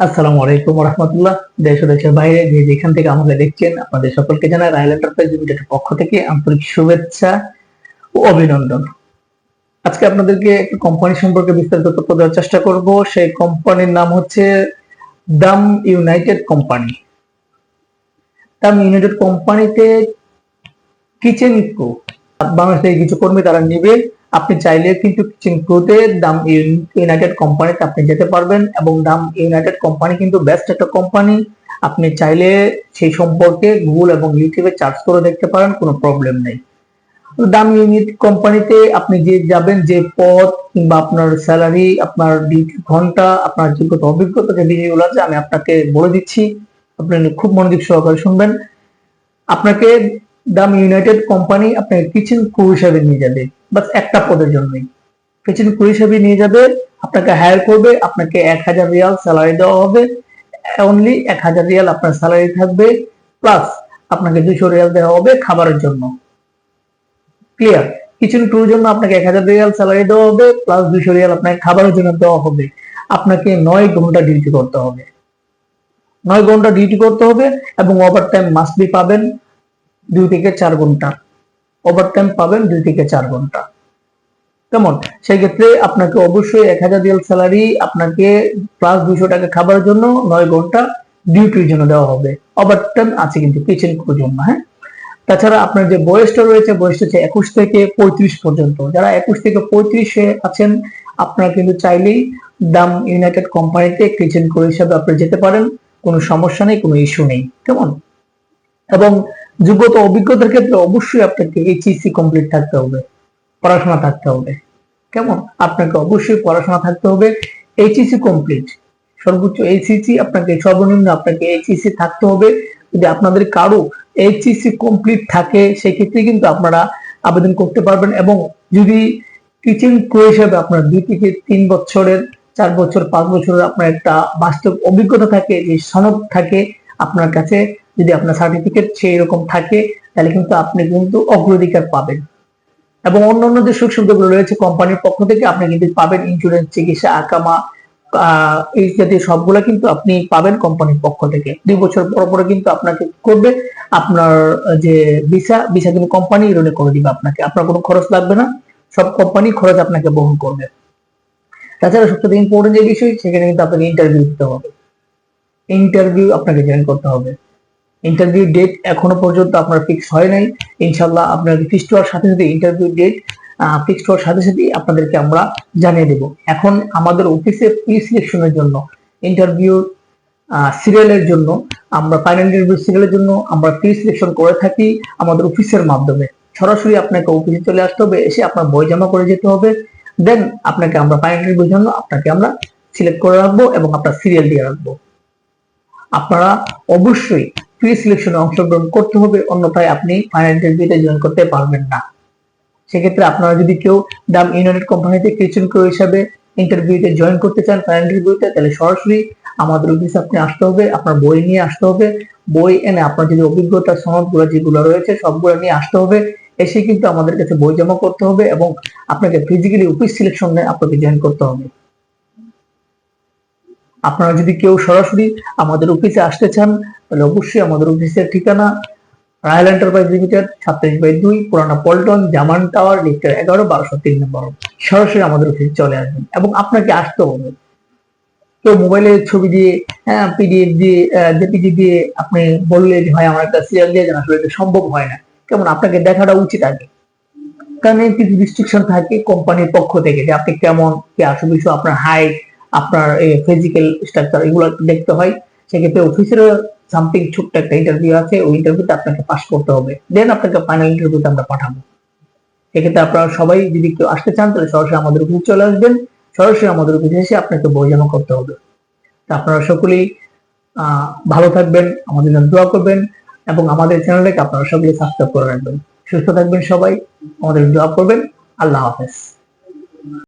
আসসালামু আলাইকুম রহমতুল্লাহ দেশ ও দেশের বাইরে যে যেখান থেকে আমাকে দেখছেন, আপনাদের সকলকে জানাই রায়ল এন্টারপ্রাইজ লিমিটেডের পক্ষ থেকে আন্তরিক শুভেচ্ছা ও অভিনন্দন। আজকে আপনাদেরকে একটা কোম্পানি সম্পর্কে বিস্তারিত তথ্য দেওয়ার চেষ্টা করব। সেই কোম্পানির নাম হচ্ছে Dam United company. Dam United কোম্পানিতে কিচেন ক্রু বাংলাদেশ থেকে কিছু কর্মী তারা নিবে। আপনি চাইলে কিন্তু কিচেন ক্রুতে দাম ইউনাইটেড কোম্পানিতে আপনি যেতে পারবেন এবং দাম ইউনাইটেড কোম্পানি কিন্তু বেস্ট একটা কোম্পানি আপনি চাইলে সেই সম্পর্কে গুগল এবং ইউটিউবে চার্জ করে দেখতে পারেন, কোনো প্রবলেম নেই। দাম ইউনিট কোম্পানিতে আপনি যে যাবেন, যে পদ কিংবা আপনার স্যালারি আপনার ডিউটি ঘণ্টা, আপনার যোগ্যতা, অভিজ্ঞতা যে বিষয়গুলো আছে, আমি আপনাকে বলে দিচ্ছি। আপনি খুব মনোযোগ সহকারে শুনবেন। আপনাকে দাম ইউনাইটেড কোম্পানি আপনাকে কিচেন ক্রু হিসাবে নিয়ে যাবে। বাস একটা পদের জন্যই ক্রু হিসাবে নিয়ে যাবে, আপনাকে হায়ার করবে, আপনাকে এক হাজার রিয়াল স্যালারি দেওয়া হবে। অনলি এক হাজার রিয়াল আপনার স্যালারি থাকবে প্লাস আপনাকে দুশো রিয়াল দেওয়া হবে খাবারের জন্য। ক্লিয়ার কিচেন ক্রুর জন্য আপনাকে এক হাজার রিয়াল স্যালারি দেওয়া হবে প্লাস দুশো রিয়াল আপনাকে খাবারের জন্য দেওয়া হবে। আপনাকে নয় ঘণ্টা ডিউটি করতে হবে। নয় ঘণ্টা ডিউটি করতে হবে এবং ওভার টাইম মাস্টলি পাবেন দুই থেকে চার ঘণ্টা। ওভার টাইম পাবেন দুই থেকে চার ঘণ্টা। কেমন? সেই ক্ষেত্রে আপনাকে অবশ্যই এক হাজার রিয়াল স্যালারি আপনাকে প্লাস দুশো টাকা খাবারের জন্য নয় ঘণ্টা ডিউটির জন্য দেওয়া হবে। টাইম আছে কিন্তু কিচেন ক্রুর জন্য হ্যাঁ? তাছাড়া আপনার যে বয়সটা রয়েছে, বয়সটা হচ্ছে একুশ থেকে পঁয়ত্রিশ পর্যন্ত। যারা একুশ থেকে পঁয়ত্রিশে আছেন, আপনারা কিন্তু চাইলেই দাম ইউনাইটেড কোম্পানিতে কিচেন ক্রু হিসাবে আপনি যেতে পারেন। কোনো সমস্যা নেই, কোনো ইস্যু নেই, কেমন? এবং যোগ্যতা অভিজ্ঞতার ক্ষেত্রে অবশ্যই আপনাকে এইচএসসি কমপ্লিট থাকতে হবে। পড়াশোনা থাকতে হবে। কেমন? আপনাকে অবশ্যই পড়াশোনা থাকতে হবে। এইচএসসি কমপ্লিট সর্বোচ্চ এইচএসসি আপনাকে সর্বনিম্ন আপনাকে এইচএসসি থাকতে হবে। যদি আপনাদের কারও এইচএসসি কমপ্লিট থাকে, সেক্ষেত্রে কিন্তু আপনারা আবেদন করতে পারবেন এবং যদি টিচিং ক্রু হিসেবে আপনার দুই থেকে তিন বছরের, চার বছর, পাঁচ বছরের আপনার একটা বাস্তব অভিজ্ঞতা থাকে, যে সনদ থাকে আপনার কাছে, যদি আপনার সার্টিফিকেট সেই রকম থাকে, তাহলে কিন্তু আপনি কিন্তু অগ্রাধিকার পাবেন। এবং অন্যান্য যে সুযোগ সুবিধাগুলো রয়েছে কোম্পানির পক্ষ থেকে আপনি কিন্তু পাবেন ইন্স্যুরেন্স চিকিৎসা, আকামা এই জাতীয় সবগুলো কিন্তু আপনি পাবেন কোম্পানির পক্ষ থেকে। দুই বছর পর পরে কিন্তু আপনাকে করবে। আপনার যে ভিসা ভিসা কিন্তু কোম্পানি রিনে করে দিবে আপনাকে। আপনার কোনো খরচ লাগবে না। সব কোম্পানি খরচ আপনাকে বহন করবে। তাছাড়া সবচেয়ে ইম্পর্টেন্ট যে বিষয়, সেখানে কিন্তু আপনাকে ইন্টারভিউ দিতে হবে। ইন্টারভিউ আপনাকে জয়েন করতে হবে। ইন্টারভিউ ডেট এখনও পর্যন্ত আপনার ফিক্স হয় নাই। ইনশাল্লাহ আপনার ফিক্সড হওয়ার সাথে সাথে ইন্টারভিউ ডেট ফিক্সড হওয়ার সাথে সাথে আপনাদেরকে আমরা জানিয়ে দেব। এখন আমাদের অফিসে প্রি সিলেকশনের জন্য ইন্টারভিউ সিরিয়ালের জন্য, আমরা ফাইনাল ইন্টারভিউ সিরিয়ালের জন্য আমরা প্রি সিলেকশন করে থাকি আমাদের অফিসের মাধ্যমে। সরাসরি আপনাকে অফিসে চলে আসতে হবে, এসে আপনার বই জমা করে যেতে হবে। দেন আপনাকে আমরা ফাইনাল ইন্টারভিউর জন্য আপনাকে আমরা সিলেক্ট করে রাখব এবং আপনার সিরিয়াল দিয়ে রাখব। আপনারা অবশ্যই প্রি সিলেকশনে অংশগ্রহণ করতে হবে, অন্যথায় আপনি ফাইনাল ইন্টারভিউতে জয়েন করতে পারবেন না। সেক্ষেত্রে আপনারা যদি কেউ দাম ইউনাইটেড কোম্পানিতে কিচেন ক্রু হিসাবে ইন্টারভিউতে জয়েন করতে চান ফাইনাল ইন্টারভিউতে তাহলে সরাসরি আমাদের অফিসে আপনি আসতে হবে, আপনার বই নিয়ে আসতে হবে। বই এনে আপনার যদি অভিজ্ঞতা, সনদগুলো যেগুলো রয়েছে, সবগুলো নিয়ে আসতে হবে। এসে কিন্তু আমাদের কাছে বই জমা করতে হবে এবং আপনাকে ফিজিক্যালি অফিস সিলেকশনে আপনাকে জয়েন করতে হবে। আপনারা যদি কেউ সরাসরি আমাদের অফিসে আসতে চান তাহলে অবশ্যই আমাদের অফিসের ঠিকানা রায়ল এন্টারপ্রাইজ লিমিটেড, সাতাইশ বাই দুই, পুরানা পল্টন, জামান টাওয়ার, লিফটের এগারো, বারোশো তিন নম্বর সরাসরি আমাদের অফিসে চলে আসবেন এবং আপনাকে আসতে হবে। কেউ মোবাইলে ছবি দিয়ে হ্যাঁ পিডিএফ দিয়ে জেপিজি দিয়ে আপনি বললে যে, ভাই, আমার একটা সিরিয়াল দিয়ে আসলে এটা সম্ভব হয় না। কেমন? আপনাকে দেখাটা উচিত আগে। কারণ এর কিছু রিস্ট্রিকশন থাকে কোম্পানির পক্ষ থেকে যে, আপনি কেমন? কি আসল বিষয়? আপনার হাইট আপনার ফিজিক্যাল স্ট্রাকচার এগুলো দেখতে হয়। সেক্ষেত্রে অফিসের সামথিং ছোট্ট একটা ইন্টারভিউ আছে, ওই ইন্টারভিউতে আপনাকে পাস করতে হবে। দেন আপনাকে ফাইনাল ইন্টারভিউতে আমরা পাঠাবো। এক্ষেত্রে আপনারা সবাই যদি কেউ আসতে চান, তাহলে সরাসরি আমাদের অফিসে চলে আসবেন। সরাসরি আমাদের অফিসে এসে আপনাকে বই জমা করতে হবে। তা আপনারা সকলেই ভালো থাকবেন, আমাদের জন্য দোয়া করবেন এবং আমাদের চ্যানেলটাকে আপনারা সকলে সাবস্ক্রাইব করে রাখবেন। সুস্থ থাকবেন সবাই, আমাদের দোয়া করবেন। আল্লাহ হাফেজ।